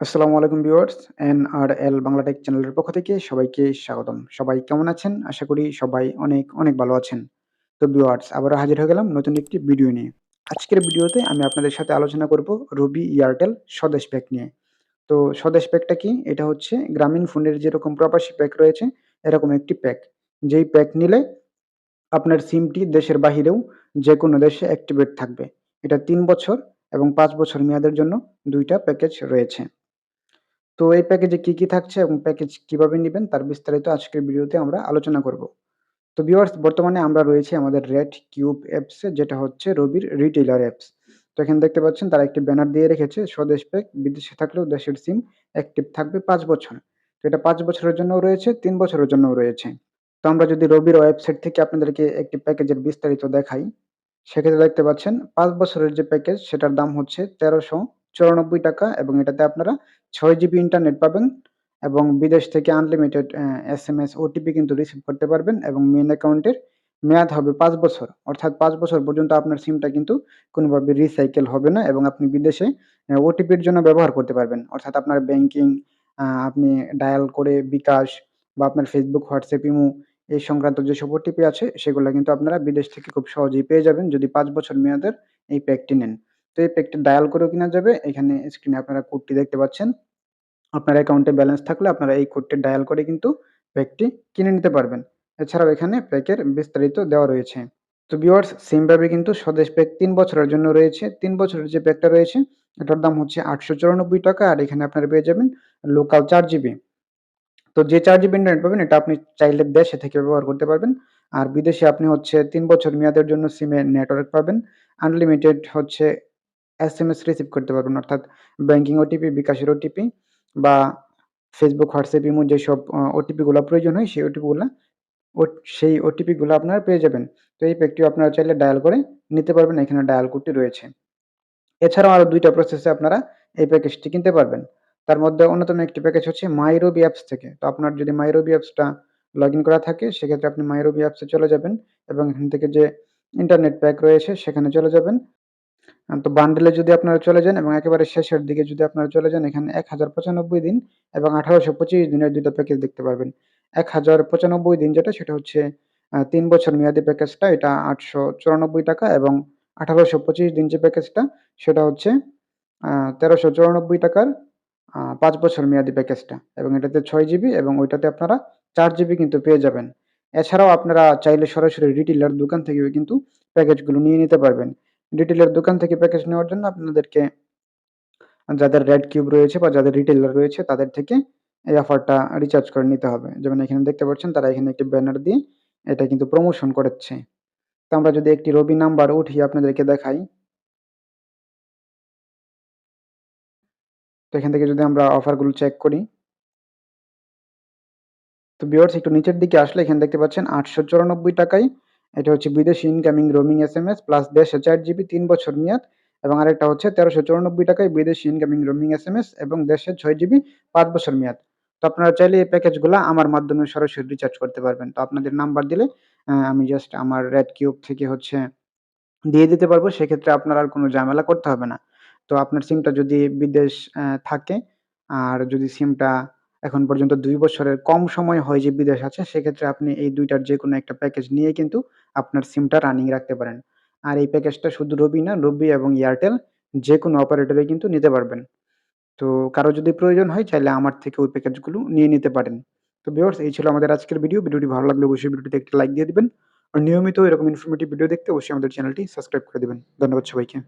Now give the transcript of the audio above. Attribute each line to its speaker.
Speaker 1: আসসালামু আলাইকুম viewers N R L Bangla tech চ্যানেলের পক্ষ থেকে সবাইকে স্বাগতম। সবাই কেমন আছেন? আশা করি সবাই অনেক অনেক ভালো আছেন। তো ভিউয়ার্স, আবারও হাজির হয়ে গেলাম নতুন একটি ভিডিও নিয়ে। আজকের ভিডিওতে আমি আপনাদের সাথে আলোচনা করব রবি এয়ারটেল স্বদেশ প্যাক নিয়ে। তো স্বদেশ প্যাকটা কি? এটা হচ্ছে গ্রামীণ ফোনের যেরকম প্রবাসী প্যাক রয়েছে, এরকম একটি প্যাক যেই প্যাক নিলে আপনার সিমটি দেশের বাহিরেও যে কোনো দেশে অ্যাক্টিভেট থাকবে। এটা তিন বছর এবং পাঁচ বছর মেয়াদের জন্য দুইটা প্যাকেজ রয়েছে। তো এই প্যাকেজে কি, কি থাকছে এবং প্যাকেজ কীভাবে নিবেন তার বিস্তারিত আজকের ভিডিওতে আমরা আলোচনা করব। তো ভিউয়ার্স বর্তমানে আমরা রয়েছি আমাদের রেড কিউব অ্যাপসে যেটা হচ্ছে রবির রিটেইলার অ্যাপস। তো এখানে দেখতে পাচ্ছেন তারা একটি ব্যানার দিয়ে রেখেছে স্বদেশ প্যাক বিদেশে থাকলেও দেশের সিম অ্যাক্টিভ থাকবে পাঁচ বছর। তো এটা পাঁচ বছরের জন্যও রয়েছে, তিন বছরের জন্যও রয়েছে। তো আমরা যদি রবির ওয়েবসাইট থেকে আপনাদেরকে একটি প্যাকেজের বিস্তারিত দেখাই, সেক্ষেত্রে দেখতে পাচ্ছেন পাঁচ বছরের যে প্যাকেজ সেটার দাম হচ্ছে তেরোশো চুরানব্বই টাকা এবং এটাতে আপনারা ছয় জিবি ইন্টারনেট পাবেন এবং বিদেশ থেকে unlimited S M S OTP কিন্তু রিসিভ করতে পারবেন এবং মেন অ্যাকাউন্টের মেয়াদ হবে পাঁচ বছর। অর্থাৎ পাঁচ বছর পর্যন্ত আপনার সিমটা কিন্তু কোনোভাবে রিসাইকেল হবে না এবং আপনি বিদেশে ওটিপির জন্য ব্যবহার করতে পারবেন। অর্থাৎ আপনার ব্যাংকিং আপনি ডায়াল করে বিকাশ বা আপনার ফেসবুক হোয়াটসঅ্যাপ ইমো এই সংক্রান্ত যেসব ওটিপি আছে, সেগুলো কিন্তু আপনারা বিদেশ থেকে খুব সহজেই পেয়ে যাবেন যদি পাঁচ বছর মেয়াদের এই প্যাকটি নেন। তো এই প্যাকটি ডায়াল করেও কিনা যাবে। এখানে স্ক্রিনে আপনারা কোডটি দেখতে পাচ্ছেন। আপনার অ্যাকাউন্টে ব্যালেন্স থাকলে আপনারা এই কোডটি ডায়াল করে কিন্তু প্যাকটি কিনে নিতে পারবেন। এছাড়াও এখানে প্যাকের বিস্তারিত দেওয়া রয়েছে। তো ভিউয়ার্স সেমভাবে কিন্তু স্বদেশ প্যাক তিন বছরের জন্য রয়েছে। তিন বছরের যে প্যাকটা রয়েছে, এটার দাম হচ্ছে আটশো চুরানব্বই টাকা আর এখানে আপনারা পেয়ে যাবেন লোকাল চার জিবি তো যে চার জিবি ইন্টারনেট পাবেন, এটা আপনি চাইলে দেশে থেকে ব্যবহার করতে পারবেন। আর বিদেশে আপনি হচ্ছে তিন বছর মেয়াদের জন্য সিমে নেটওয়ার্ক পাবেন। আনলিমিটেড হচ্ছে এস এম এস রিসিভ করতে পারবেন, অর্থাৎ ব্যাঙ্কিং ওটিপি বিকাশের ওটিপি বা ফেসবুক হোয়াটসঅ্যাপ ইমো যেসব ওটিপিগুলো প্রয়োজন হয়, সেই ওটিপিগুলো সেই ওটিপিগুলো আপনারা পেয়ে যাবেন। তো এই প্যাকটিও আপনারা চাইলে ডায়াল করে নিতে পারবেন, এখানে ডায়াল কোডটি রয়েছে। এছাড়াও আরও দুইটা প্রসেসে আপনারা এই প্যাকেজটি কিনতে পারবেন। তার মধ্যে অন্যতম একটি প্যাকেজ হচ্ছে মাইরবি অ্যাপস থেকে। তো আপনার যদি মাইরবি অ্যাপসটা লগ ইন করা থাকে, সেক্ষেত্রে আপনি মাইরোবি অ্যাপসে চলে যাবেন এবং এখান থেকে যে ইন্টারনেট প্যাক রয়েছে, সেখানে চলে যাবেন। তো বান্ডেলে যদি আপনারা চলে যান এবং একেবারে শেষের দিকে যদি আপনারা চলে যান, এখানে এক হাজার পঁচানব্বই দিন এবং আঠারোশো পঁচিশ দিনের দুটো প্যাকেজ দেখতে পারবেন। এক হাজার পঁচানব্বই দিন যেটা, সেটা হচ্ছে তিন বছর মেয়াদি প্যাকেজটা এটা আটশো চুরানব্বই টাকা এবং আঠারোশো পঁচিশ দিন যে প্যাকেজটা সেটা হচ্ছে তেরোশো চুরানব্বই টাকার পাঁচ বছর মেয়াদি প্যাকেজটা এবং এটাতে ছয় জিবি এবং ওইটাতে আপনারা চার জিবি কিন্তু পেয়ে যাবেন। এছাড়াও আপনারা চাইলে সরাসরি রিটেলার দোকান থেকেও কিন্তু প্যাকেজগুলো নিয়ে নিতে পারবেন। রিটেলের দোকান থেকে প্যাকেজ নেওয়ার জন্য আপনাদেরকে যাদের রেড কিউব রয়েছে বা যাদের রিটেলার রয়েছে, তাদের থেকে এই অফারটা রিচার্জ করে নিতে হবে। যেমন এখানে দেখতে পাচ্ছেন, তারা এখানে একটি ব্যানার দিয়ে এটা কিন্তু প্রমোশন করেছে তো আমরা যদি একটি রবি নাম্বার উঠিয়ে আপনাদেরকে দেখাই। তো এখান থেকে যদি আমরা অফারগুলো চেক করি। তো বিয়ার্স একটু নিচের দিকে আসলে এখানে দেখতে পাচ্ছেন, আটশো চুরানব্বই টাকায় এটা হচ্ছে বিদেশি incoming roaming S M S plus দেড়শো চার জিবি তিন বছর মেয়াদ, এবং আরেকটা হচ্ছে তেরোশো চুরানব্বই টাকায় বিদেশি incoming roaming S M S এবং দেড়শো ছয় জিবি পাঁচ বছর মেয়াদ। তো আপনারা চাইলে এই প্যাকেজগুলো আমার মাধ্যমে সরাসরি রিচার্জ করতে পারবেন। তো আপনাদের নাম্বার দিলে আমি জাস্ট আমার রেড কিউব থেকে হচ্ছে দিয়ে দিতে পারব। সেক্ষেত্রে আপনার আর কোনো ঝামেলা করতে হবে না। তো আপনার সিমটা যদি বিদেশ থাকে, আর যদি সিমটা এখন পর্যন্ত দুই বছরের কম সময় হয় যে বিদেশ আছে, সেক্ষেত্রে আপনি এই দুইটার যে কোনো একটা প্যাকেজ নিয়ে কিন্তু আপনার সিমটা রানিং রাখতে পারেন। আর এই প্যাকেজটা শুধু রবি না রবি এবং এয়ারটেল যে কোনো অপারেটরে কিন্তু নিতে পারবেন। তো কারও যদি প্রয়োজন হয়, চাইলে আমার থেকে ওই প্যাকেজগুলো নিয়ে নিতে পারেন। তো ভিউয়ার্স এই ছিল আমাদের আজকের ভিডিও ভিডিওটি ভালো লাগলে অবশ্যই ভিডিওটিতে একটি লাইক দিয়ে দিবেন। আর নিয়মিত এরকম ইনফরমেটিভ ভিডিও দেখতে অবশ্যই আমাদের চ্যানেলটি সাবস্ক্রাইব করে দেবেন। ধন্যবাদ সবাইকে।